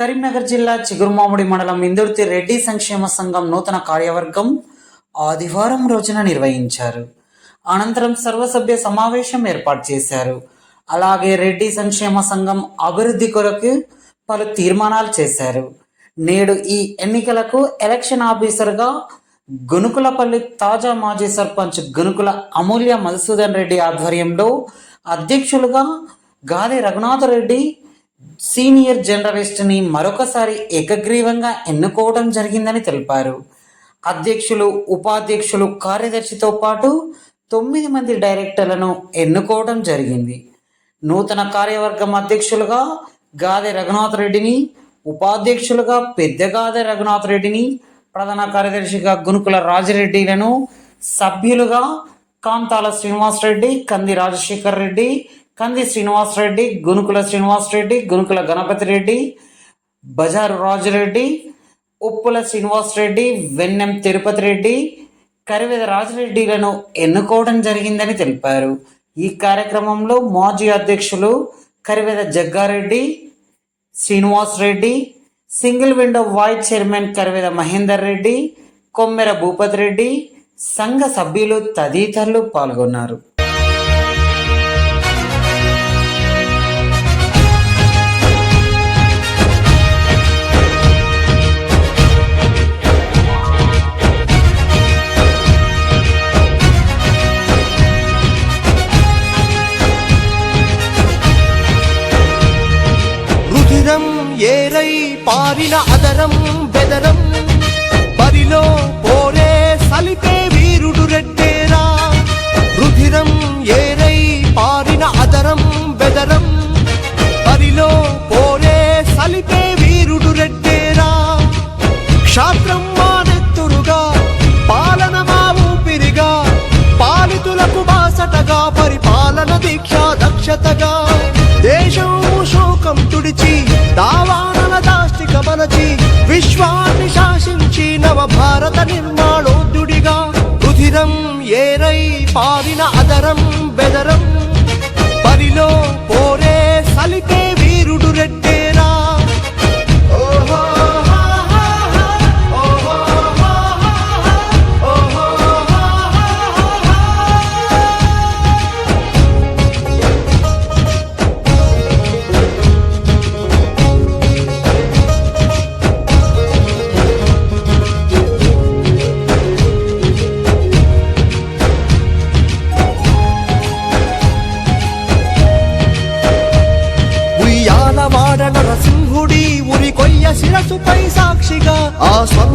కరీంనగర్ జిల్లా చిగురుమామిడి మండలం ఇందుర్తి రెడ్డి సంక్షేమ సంఘం నూతన కార్యవర్గం ఆదివారం రోజున నిర్వహించారు. అనంతరం సర్వసభ్య సమావేశం ఏర్పాటు చేశారు. అలాగే రెడ్డి సంక్షేమ సంఘం అభివృద్ధి కొరకు పలు తీర్మానాలు చేశారు. నేడు ఈ ఎన్నికలకు ఎలక్షన్ ఆఫీసర్గా గునుకులపల్లి తాజా మాజీ సర్పంచ్ గునుకుల అమూల్య మధుసూదన్ రెడ్డి ఆధ్వర్యంలో అధ్యక్షులుగా గాలి రఘునాథరెడ్డి సీనియర్ జర్నలిస్ట్ని మరొకసారి ఏకగ్రీవంగా ఎన్నుకోవడం జరిగిందని తెలిపారు. అధ్యక్షులు ఉపాధ్యక్షులు కార్యదర్శితో పాటు తొమ్మిది మంది డైరెక్టర్లను ఎన్నుకోవడం జరిగింది. నూతన కార్యవర్గం అధ్యక్షులుగా గాదె రఘునాథ్ రెడ్డిని ఉపాధ్యక్షులుగా పెద్దగాదె రఘునాథ్ రెడ్డిని ప్రధాన కార్యదర్శిగా గునుకుల రాజిరెడ్డిలను సభ్యులుగా కాంతాల శ్రీనివాస్ రెడ్డి కంది రాజశేఖర్ రెడ్డి కంది శ్రీనివాస్ రెడ్డి గునుకుల శ్రీనివాస్ రెడ్డి గునుకుల గణపతి రెడ్డి బజారు రాజురెడ్డి ఉప్పుల శ్రీనివాస్ రెడ్డి వెన్నెం తిరుపతి రెడ్డి కరివేద రాజరెడ్డిలను ఎన్నుకోవడం జరిగిందని తెలిపారు. ఈ కార్యక్రమంలో మాజీ అధ్యక్షులు Kariveda Jaggareddy Srinivas Reddy single window vice chairman Kariveda Mahender Reddy Kommera Bhupathi Reddy సంఘ సభ్యులు తదితరులు పాల్గొన్నారు. ఏరై పారిన అదరం బెదరం బరిలో పోరే సలిపే వీరుడు రెట్టేరా రుధిరం ఏరై పారిన అదరం బెదరం విశ్వాన్ని శాసించి నవ భారత నిర్మాణోద్యుడిగా రుధిరం ఏరై పారిన అదరం బెదరం పరిలో పోరే సలిపే వీరుడు రెడ్డి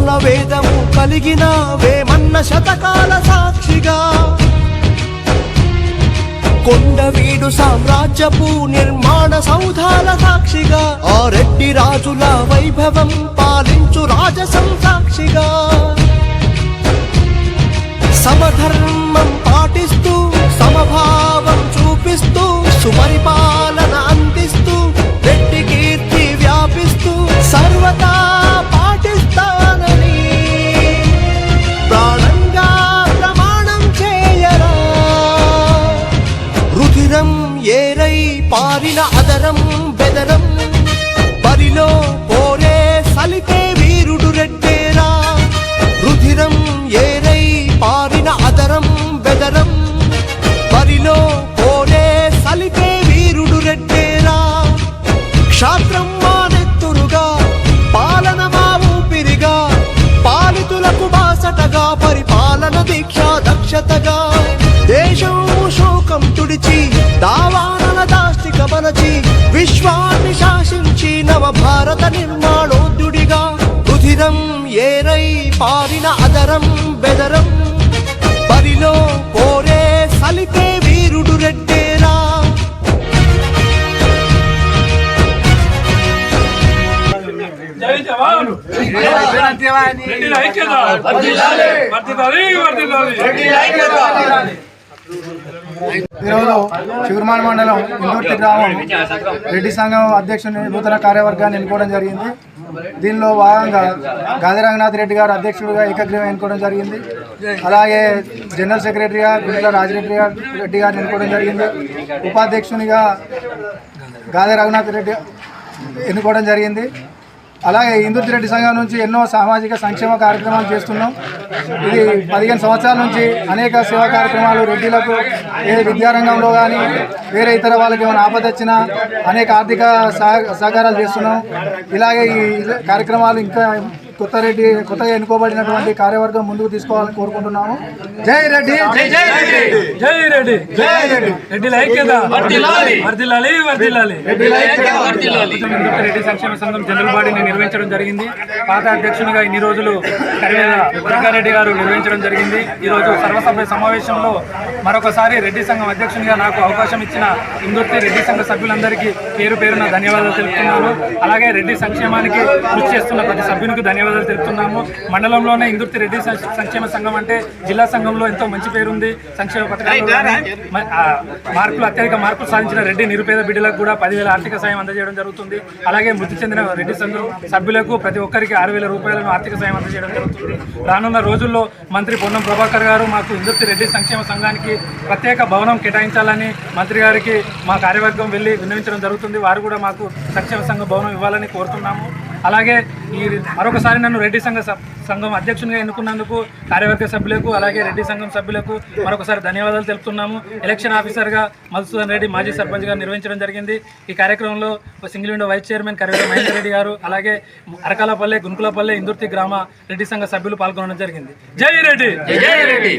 ఆ వేదము కలిగిన వేమన్న శతకాల సాక్షిగా. కొండవీడు సామ్రాజ్యపు నిర్మాణ సౌధాల సాక్షిగా. ఆ రెడ్డి రాజుల వైభవం పాలించు రాజసం సాక్షిగా. సమధర్మం పాటిస్తూ సమభావం చూపిస్తూ సుపరిపాలన దావానల దాష్టిక మనచి విశ్వాన్ని శాసించి నవ భారత నిర్మాణోద్యుడిగా రుధిరం ఏరై పారిన అదరం బెదరం. బరిలో పోరే సలిపే వీరుడు రెడ్డేరా జై జవాన్. రెడ్డిల ఐక్యత వర్ధిల్లాలి. వర్ధిల్లాలి. ఈరోజు చిగురుమాన్ మండలం ఇందూర్తి గ్రామం రెడ్డి సంఘం అధ్యక్షుని నూతన కార్యవర్గాన్ని ఎన్నుకోవడం జరిగింది. దీనిలో భాగంగా గాది రంగనాథ్ రెడ్డి గారు అధ్యక్షుడిగా ఏకగ్రీవం ఎన్నుకోవడం జరిగింది. అలాగే జనరల్ సెక్రటరీగా గుండెల రాజిరెడ్డి గారు రెడ్డి గారిని ఎన్నుకోవడం జరిగింది. ఉపాధ్యక్షునిగా గాది రఘునాథ్ రెడ్డి ఎన్నుకోవడం జరిగింది. అలాగే ఇందుర్తిరెడ్డి సంఘం నుంచి ఎన్నో సామాజిక సంక్షేమ కార్యక్రమాలు చేస్తున్నాం. ఇది పదిహేను సంవత్సరాల నుంచి అనేక సేవా కార్యక్రమాలు రెడ్డిలకు ఏ విద్యారంగంలో కానీ వేరే ఇతర వాళ్ళకి ఏమైనా ఆపద వచ్చినా అనేక ఆర్థిక సహ- సహకారాలు చేస్తున్నాం. ఇలాగే ఈ కార్యక్రమాలు ఇంకా కొత్త రెడ్డి కొత్తగా ఎన్నుకోబడినటువంటి కార్యవర్గం ముందుకు తీసుకోవాలని కోరుకుంటున్నాము. జై రెడ్డి జై జై రెడ్డి. జై రెడ్డి. జై రెడ్డి. ఇందుకు రెడ్డి. సంక్షేమ సంఘం జనరల్ బాడీని నిర్వహించడం జరిగింది. పాత అధ్యక్షునిగా ఇన్ని రోజులు కరివేల దుర్గారెడ్డి గారు నిర్వహించడం జరిగింది. ఈ రోజు సర్వసభ్య సమావేశంలో మరొకసారి రెడ్డి సంఘం అధ్యక్షునిగా నాకు అవకాశం ఇచ్చిన ఇందుర్తి రెడ్డి సంఘ సభ్యులందరికీ పేరు పేరున ధన్యవాదాలు తెలుపుతున్నాను. అలాగే రెడ్డి సంక్షేమానికి కృషి చేస్తున్న ప్రతి సభ్యునికి ధన్యవాదాలు తెలుపుతున్నాము. మండలంలోనే ఇందుర్తి రెడ్డి సంక్షేమ సంఘం అంటే జిల్లా సంఘంలో ఎంతో మంచి పేరుంది సంక్షేమ పథకాలు మార్పులు అత్యధిక మార్పులు సాధించిన రెడ్డి నిరుపేద బిడ్డలకు కూడా పదివేల ఆర్థిక సాయం అందజేయడం జరుగుతుంది. అలాగే మృతి చెందిన రెడ్డి సంఘం సభ్యులకు ప్రతి ఒక్కరికి ఆరు వేల రూపాయలను ఆర్థిక సాయం అందజేయడం జరుగుతుంది. రానున్న రోజుల్లో మంత్రి పొన్నం ప్రభాకర్ గారు మాకు ఇందుర్తి రెడ్డి సంక్షేమ సంఘానికి ప్రత్యేక భవనం కేటాయించాలని మంత్రి గారికి మా కార్యవర్గం వెళ్ళి విన్నవించడం జరుగుతుంది. వారు కూడా మాకు సంక్షేమ సంఘ భవనం ఇవ్వాలని కోరుతున్నాము. అలాగే ఈ మరొకసారి నన్ను రెడ్డి సంఘ సంఘం అధ్యక్షునిగా ఎన్నుకున్నందుకు కార్యవర్గ సభ్యులకు అలాగే రెడ్డి సంఘం సభ్యులకు మరొకసారి ధన్యవాదాలు తెలుపుతున్నాము. ఎలక్షన్ ఆఫీసర్గా మధుసూదన్ రెడ్డి మాజీ సర్పంచ్గా నిర్వహించడం జరిగింది. ఈ కార్యక్రమంలో single window vice chairman Karivela Mahender Reddy గారు అలాగే అరకాలపల్లె గునుకులపల్లె ఇందుర్తి గ్రామ రెడ్డి సంఘ సభ్యులు పాల్గొనడం జరిగింది. జై రెడ్డి!